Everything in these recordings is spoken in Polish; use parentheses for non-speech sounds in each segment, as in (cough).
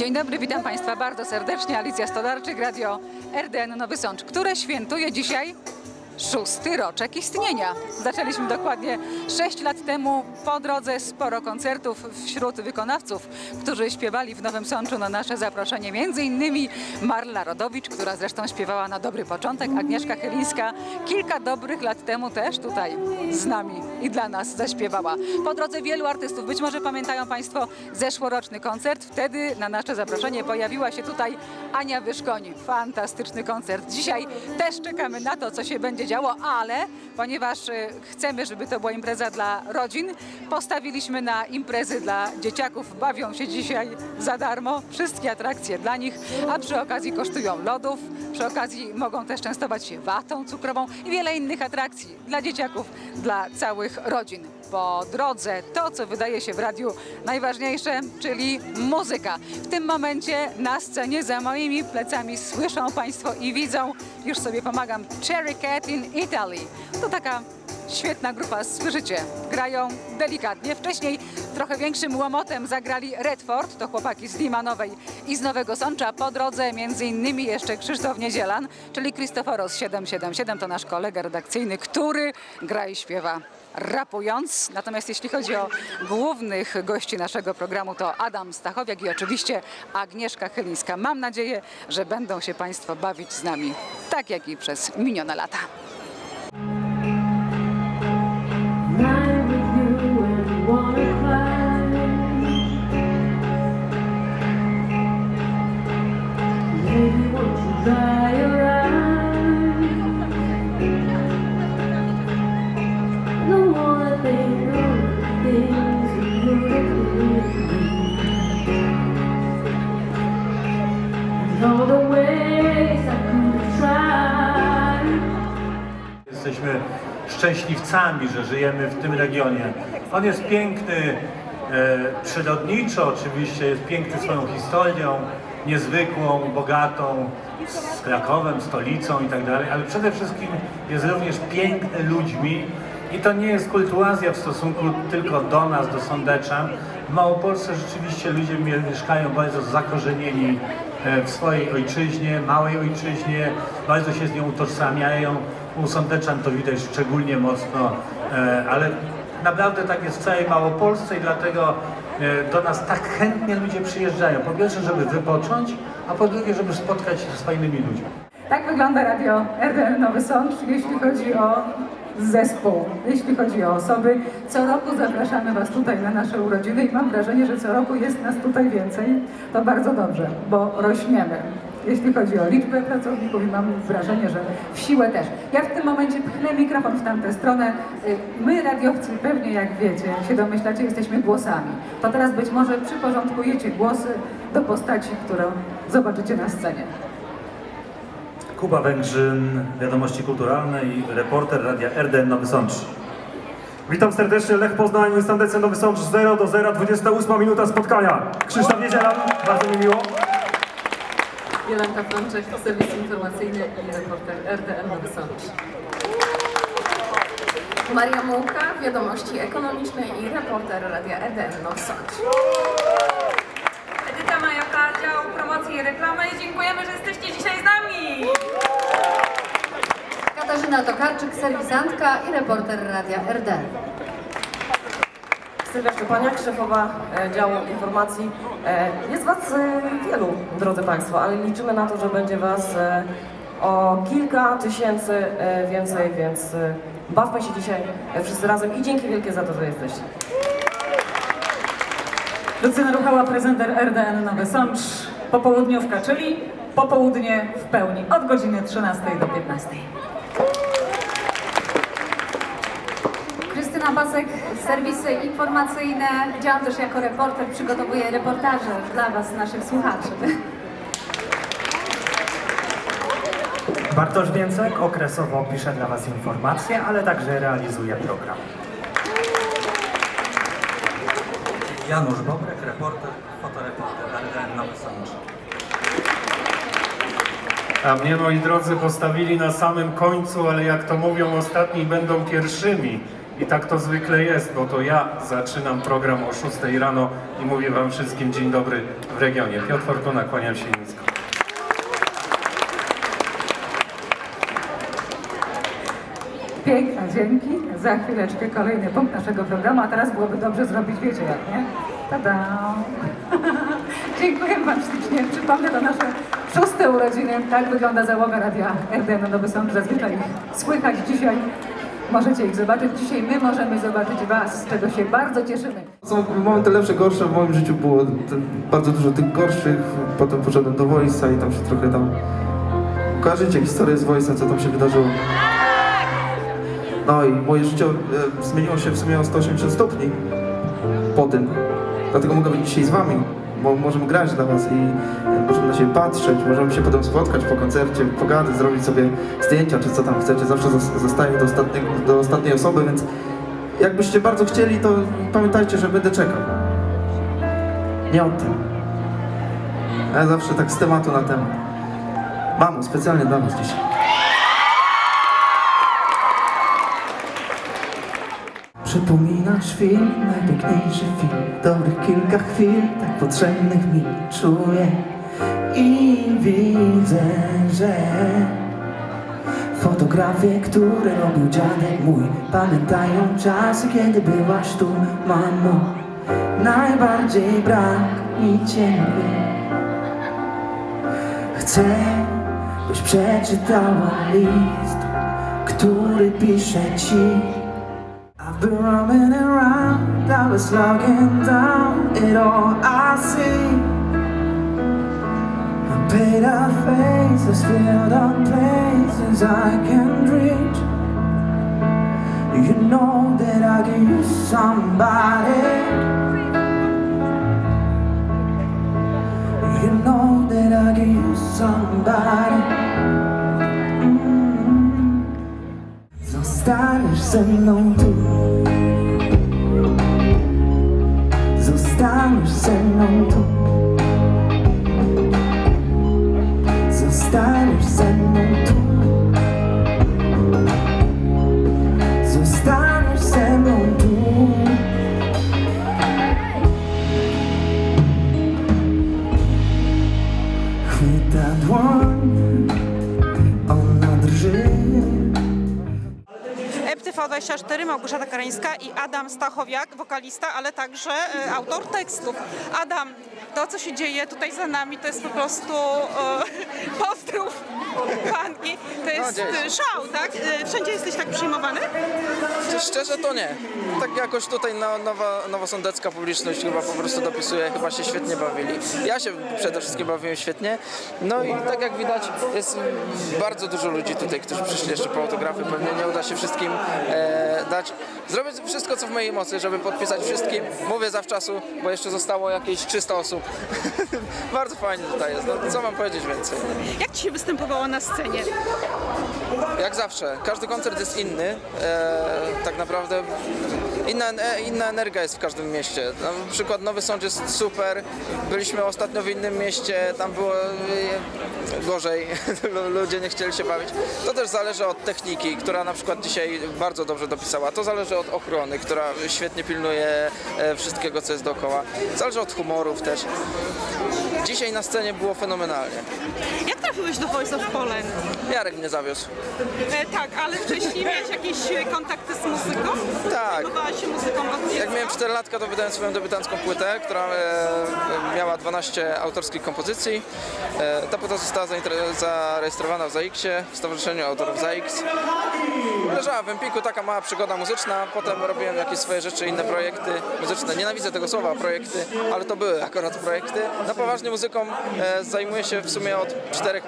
Dzień dobry, witam Państwa bardzo serdecznie. Alicja Stolarczyk, Radio RDN Nowy Sącz, które świętuje dzisiaj szósty roczek istnienia. Zaczęliśmy dokładnie 6 lat temu. Po drodze sporo koncertów wśród wykonawców, którzy śpiewali w Nowym Sączu na nasze zaproszenie. Między innymi Marla Rodowicz, która zresztą śpiewała na dobry początek, Agnieszka Chylińska kilka dobrych lat temu też tutaj z nami i dla nas zaśpiewała. Po drodze wielu artystów, być może pamiętają Państwo zeszłoroczny koncert. Wtedy na nasze zaproszenie pojawiła się tutaj Ania Wyszkoni. Fantastyczny koncert. Dzisiaj też czekamy na to, co się będzie działo, ale ponieważ y, chcemy, żeby to była impreza dla rodzin, postawiliśmy na imprezy dla dzieciaków. Bawią się dzisiaj za darmo, wszystkie atrakcje dla nich, a przy okazji kosztują lodów, przy okazji mogą też częstować się watą cukrową i wiele innych atrakcji dla dzieciaków, dla całych rodzin. Po drodze to, co wydaje się w radiu najważniejsze, czyli muzyka. W tym momencie na scenie za moimi plecami słyszą Państwo i widzą, już sobie pomagam, Cherry Cat in Italy. To taka świetna grupa, słyszycie, grają delikatnie. Wcześniej trochę większym łomotem zagrali Redford, to chłopaki z Limanowej i z Nowego Sącza. Po drodze między innymi jeszcze Krzysztof Niedzielan, czyli Christoforos 777, to nasz kolega redakcyjny, który gra i śpiewa rapując. Natomiast jeśli chodzi o głównych gości naszego programu, to Adam Stachowiak i oczywiście Agnieszka Chylińska. Mam nadzieję, że będą się Państwo bawić z nami, tak jak i przez minione lata. Szczęśliwcami, że żyjemy w tym regionie. On jest piękny e, przyrodniczo oczywiście, jest piękny swoją historią, niezwykłą, bogatą, z Krakowem, stolicą i tak dalej, ale przede wszystkim jest również piękny ludźmi i to nie jest kultuazja w stosunku tylko do nas, do Sądecza. W Małopolsce rzeczywiście ludzie mie- mieszkają bardzo zakorzenieni e, w swojej ojczyźnie, małej ojczyźnie, bardzo się z nią utożsamiają. U Sądeczan to widać szczególnie mocno, e, ale naprawdę tak jest w całej Małopolsce i dlatego e, do nas tak chętnie ludzie przyjeżdżają. Po pierwsze, żeby wypocząć, a po drugie, żeby spotkać się z fajnymi ludźmi. Tak wygląda radio RDN Nowy Sącz, jeśli chodzi o zespół, jeśli chodzi o osoby. Co roku zapraszamy Was tutaj na nasze urodziny i mam wrażenie, że co roku jest nas tutaj więcej. To bardzo dobrze, bo rośniemy. Jeśli chodzi o liczbę pracowników i mam wrażenie, że w siłę też. Ja w tym momencie pchnę mikrofon w tamtę stronę. Y, My radiowcy pewnie jak wiecie, jak się domyślacie, jesteśmy głosami. To teraz być może przyporządkujecie głosy do postaci, którą zobaczycie na scenie. Kuba Węgrzyn, Wiadomości Kulturalne i reporter radia RDN Nowy Sącz. Witam serdecznie, Lech Poznań, Standecy Nowy Sącz 0 do 0, 28 minuta spotkania. Krzysztof Niedzielan, bardzo mi miło. Jolanka Frączek, serwis informacyjny i reporter RDN Nowy Sącz. Maria Mułka, Wiadomości Ekonomiczne i reporter Radia EDN Nowy Sącz. Edyta Majaka, dział promocji i reklamy dziękujemy, że jesteście dzisiaj z nami! Katarzyna Tokarczyk, serwisantka i reporter Radia RD. Sylwia Szczepaniak, szefowa e, działu informacji. E, Jest Was e, wielu, drodzy Państwo, ale liczymy na to, że będzie Was o kilka tysięcy więcej, więc bawmy się dzisiaj wszyscy razem i dzięki wielkie za to, że jesteście. Lucyna Ruchała, prezenter RDN Nowy Sącz, popołudniówka, czyli popołudnie w pełni od godziny 13 do 15. Krystyna Basek, serwisy informacyjne. Działam też jako reporter, przygotowuję reportaże dla Was, naszych słuchaczy. Bartosz Więcek okresowo pisze dla Was informacje, ale także realizuje program. Janusz Bobrek, reporter, fotoreporter RDN Nowy Sącz. A mnie, moi drodzy, postawili na samym końcu, ale jak to mówią, ostatni będą pierwszymi. I tak to zwykle jest, bo to ja zaczynam program o 6 rano i mówię Wam wszystkim dzień dobry w regionie. Piotr Fortuna, kłaniam się nisko. Piękne, dzięki. Za chwileczkę kolejny punkt naszego programu, a teraz byłoby dobrze zrobić, wiecie jak, nie? Tada! (laughs) Dziękuję Wam ślicznie. Przypomnę, to nasze szóste urodziny. Tak wygląda załoga Radia RDN Nowy Sącz. Zazwyczaj słychać dzisiaj. Możecie ich zobaczyć. Dzisiaj my możemy zobaczyć Was, z czego się bardzo cieszymy. Są momenty lepsze, gorsze. W moim życiu było bardzo dużo tych gorszych. Potem poszedłem do Voice'a i tam się trochę tam... Kojarzycie historię z Voice'em, co tam się wydarzyło? No i moje życie e, zmieniło się w sumie o 180 stopni po tym. Dlatego mogę być dzisiaj z wami, możemy grać dla was i e, możemy na siebie patrzeć, możemy się potem spotkać po koncercie, pogadać, zrobić sobie zdjęcia, czy co tam chcecie. Zawsze zos- zostaję do, do ostatniej osoby, więc jakbyście bardzo chcieli, to pamiętajcie, że będę czekał. Nie o tym. Ja zawsze tak z tematu na temat. Mamo, specjalnie dla was dzisiaj. Przypominasz film, najpiękniejszy film. Dobrych kilka chwil, tak potrzebnych mi Czuję i widzę, że Fotografie, które robił dziadek mój Pamiętają czasy, kiedy byłaś tu, mamo. Najbardziej brak mi ciebie. Chcę, byś przeczytała list Który piszę ci been roaming around, I was logging down it all I see. I paid our faces, filled up places I can't reach. You know that I could use somebody. You know that I could use somebody. Zostaniesz ze mną tu. Zostaniesz ze mną tu EPTV24, Małgorzata Karańska i Adam Stachowiak, wokalista, ale także e, autor tekstów. Adam, to co się dzieje tutaj za nami to jest po prostu e, (laughs) pozdrów fanki. To jest się. e, szał, tak? E, Wszędzie jesteś tak przyjmowany? Szczerze to nie. Tak jakoś tutaj no, nowa, nowosądecka publiczność chyba po prostu dopisuje, chyba się świetnie bawili. Ja się przede wszystkim bawiłem świetnie. No i tak jak widać jest bardzo dużo ludzi tutaj, którzy przyszli jeszcze po autografy. Pewnie nie uda się wszystkim e, dać. Zrobię wszystko co w mojej mocy, żeby podpisać wszystkim. Mówię zawczasu, bo jeszcze zostało jakieś 300 osób. (laughs) bardzo fajnie tutaj jest. No, co mam powiedzieć więcej? Jak ci się występowało na scenie? Jak zawsze, każdy koncert jest inny. E, tak naprawdę inna, e, inna energia jest w każdym mieście. Na przykład Nowy Sącz jest super. Byliśmy ostatnio w innym mieście, tam było e, gorzej. (laughs) Lu- Ludzie nie chcieli się bawić. To też zależy od techniki, która na przykład dzisiaj bardzo dobrze dopisała. To zależy od ochrony, która świetnie pilnuje e, wszystkiego, co jest dookoła. Zależy od humorów też. Dzisiaj na scenie było fenomenalnie. Jak trafiłeś do Voice of Poland? Jarek mnie zawiózł. E, tak, ale wcześniej miałeś jakieś e, kontakty z muzyką? Tak. Zajmowałaś się muzyką od? Jak miałem 4 latka, to wydałem swoją debiutancką płytę, która e, miała 12 autorskich kompozycji. E, ta płyta została zarejestrowana w ZAX-ie, w Stowarzyszeniu Autorów ZAX. Leżała w Empiku, taka mała przygoda muzyczna, potem robiłem jakieś swoje rzeczy, inne projekty muzyczne. Nienawidzę tego słowa, projekty, ale to były akurat projekty. Na poważnie muzyką e, zajmuję się w sumie od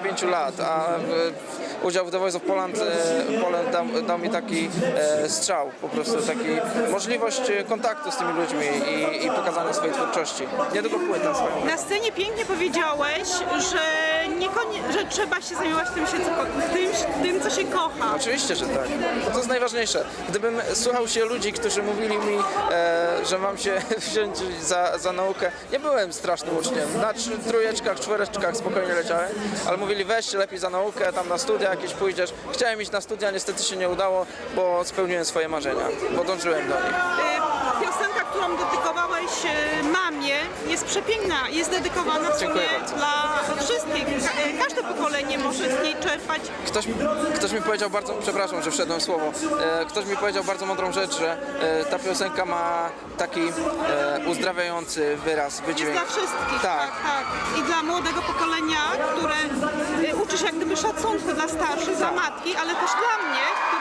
4-5 lat, a e, udział w The Voice of Poland, e, Poland dał, dał mi taki e, strzał po prostu, taki, możliwość kontaktu z tymi ludźmi i, i pokazania swojej twórczości. Nie tylko płyta swoją. Na scenie pięknie powiedziałeś, że, że trzeba się zajmować tym, się, tym, tym, co się kocha. Oczywiście, że tak. To jest najważniejsze. Gdybym słuchał się ludzi, którzy mówili mi, e, że mam się (laughs) wziąć za, za naukę, nie byłem strasznym uczniem. Na trójeczkach, czwóreczkach spokojnie leciałem, ale mówili weź lepiej za naukę, tam na studia jakieś pójdziesz. Chciałem iść na studia, niestety się nie udało, bo spełniłem swoje marzenia, bo dążyłem do nich. Którą dedykowałeś e, mamie, jest przepiękna. Jest dedykowana w sumie dla wszystkich. E, Każde pokolenie może z niej czerpać. Ktoś, mi- ktoś mi powiedział bardzo, przepraszam, że wszedłem w słowo, e, ktoś mi powiedział bardzo mądrą rzecz, że ta piosenka ma taki uzdrawiający wyraz, Jest wydźwięk. dla wszystkich. Tak. Tak, tak. I dla młodego pokolenia, które uczy się jak gdyby szacunku dla starszych, dla matki, ale też dla mnie, jest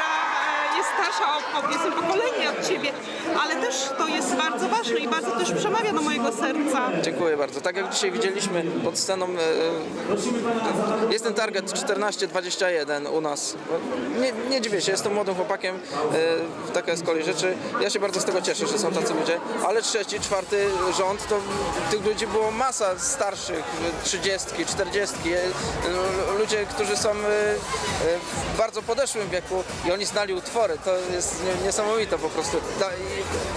starsza o, powiedzmy pokolenie od ciebie, ale też to jest bardzo ważne i bardzo też przemawia do mojego serca. Dziękuję bardzo. Tak jak dzisiaj widzieliśmy pod sceną, e, e, jest ten target 14-21 u nas. Nie, nie dziwię się, jestem młodym chłopakiem, e, taka jest kolej rzeczy. Ja się bardzo z tego cieszę, że są tacy ludzie, ale trzeci, czwarty rząd, to tych ludzi było masa starszych, 30, 40, e, ludzie, którzy są w bardzo podeszłym wieku i oni znali utwory. To jest nie- niesamowite po prostu.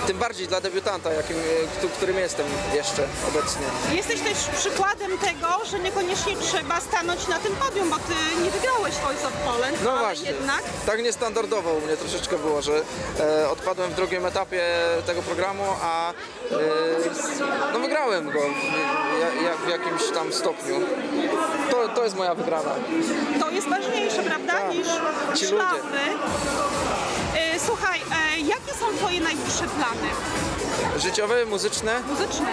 Tym bardziej dla debiutanta, jakim, e, któ- którym jestem jeszcze obecnie. Jesteś też przykładem tego, że niekoniecznie trzeba stanąć na tym podium, bo ty nie wygrałeś Voice of Poland, No ale właśnie. jednak Tak niestandardowo u mnie troszeczkę było, że e, odpadłem w drugim etapie tego programu, a e, no wygrałem go w, w jakimś tam stopniu. To, to jest moja wygrana. to jest ważniejsze, prawda, niż Tak. Ci ludzie. E, Słuchaj, e, jakie są twoje najbliższe plany Życiowe, muzyczne, muzyczne?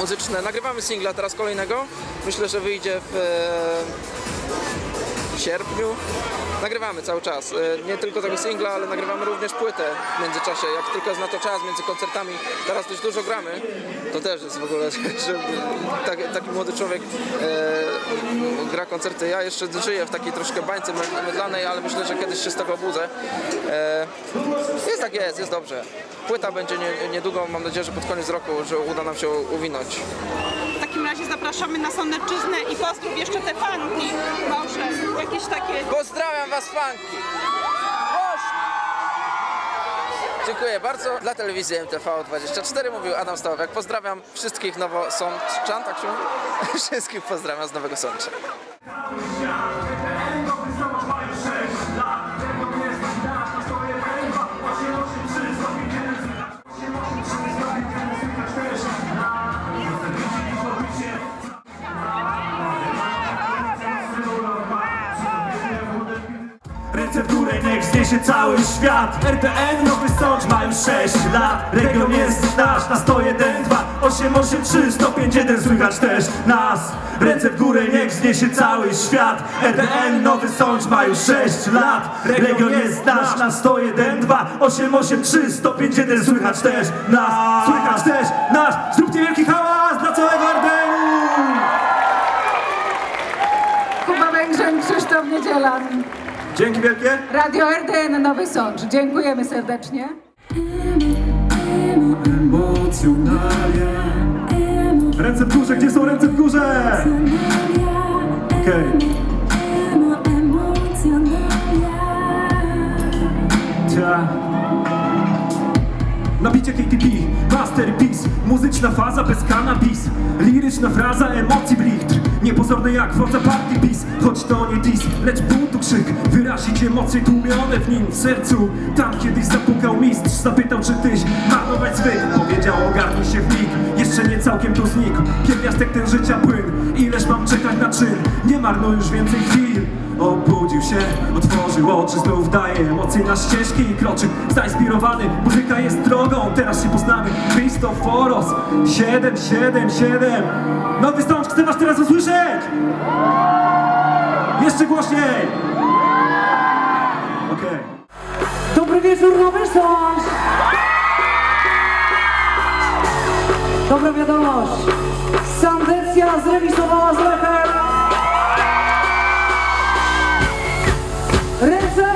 muzyczne. Nagrywamy singla teraz kolejnego. Myślę, że wyjdzie w, e, w sierpniu. Nagrywamy cały czas. E, Nie tylko tego singla, ale nagrywamy również płytę w międzyczasie. Jak tylko jest na to czas między koncertami, teraz dość dużo gramy. To też jest w ogóle, (laughs) że tak, taki młody człowiek e, gra koncerty. Ja jeszcze żyję w takiej troszkę bańce myd- mydlanej, ale myślę, że kiedyś się z tego obudzę. E, jest tak jest, jest dobrze. Płyta będzie nie, niedługo, mam nadzieję, że pod koniec roku, że uda nam się uwinąć. Zapraszamy na Sądecczyznę i pozdrów jeszcze te fanki. Może jakieś takie... Pozdrawiam Was, fanki! Dziękuję bardzo. Dla telewizji MTV24 mówił Adam Stachowiak. Pozdrawiam wszystkich nowosączan, tak się mówi? (laughs) Wszystkich pozdrawiam z Nowego Sącza. Cały świat. RTN Nowy Sącz ma już 6 lat. Region jest nasz na 101, 2 8, 8, 3, 105, 1 Słychać też nas. Ręce w górę, niech zniesie cały świat. RTN Nowy Sącz ma już 6 lat. Region jest nasz na 101, 2 8, 8, 3, 105, 1 Słychać też nas. Słychać też nas Zróbcie wielki hałas dla całego RTN-u Kuba Węgrzyn, Krzysztof Niedzielan, Dzięki wielkie Radio RDN Nowy Sącz. Dziękujemy serdecznie. Ręce w górze, gdzie są ręce w górze? Okej. Cia. Nabicie KTP, masterpiece. Muzyczna faza bez cannabis. Liryczna fraza, emocji blichtr. Niepozorny jak władza partii PiS Choć to nie dis, lecz buntu krzyk Wyrazić emocje tłumione w nim w sercu. Tam kiedyś zapukał mistrz Zapytał czy tyś marnować zwyk. Powiedział ogarnij się w mig. Jeszcze nie całkiem tu znikł. Pierwiastek ten życia płyn. Ileż mam czekać na czyn? Nie marnuj już więcej chwil Obudził się, otworzył oczy, znów daje emocje na ścieżki i kroczy Zainspirowany, muzyka jest drogą, teraz się poznamy Christoforos, 777 Nowy Stąd, chcę was teraz usłyszeć! Jeszcze głośniej! Okej Dobry wieczór, Nowy Sącz! Dobra wiadomość. Sandecja zremisowała z Lechem. Ręce!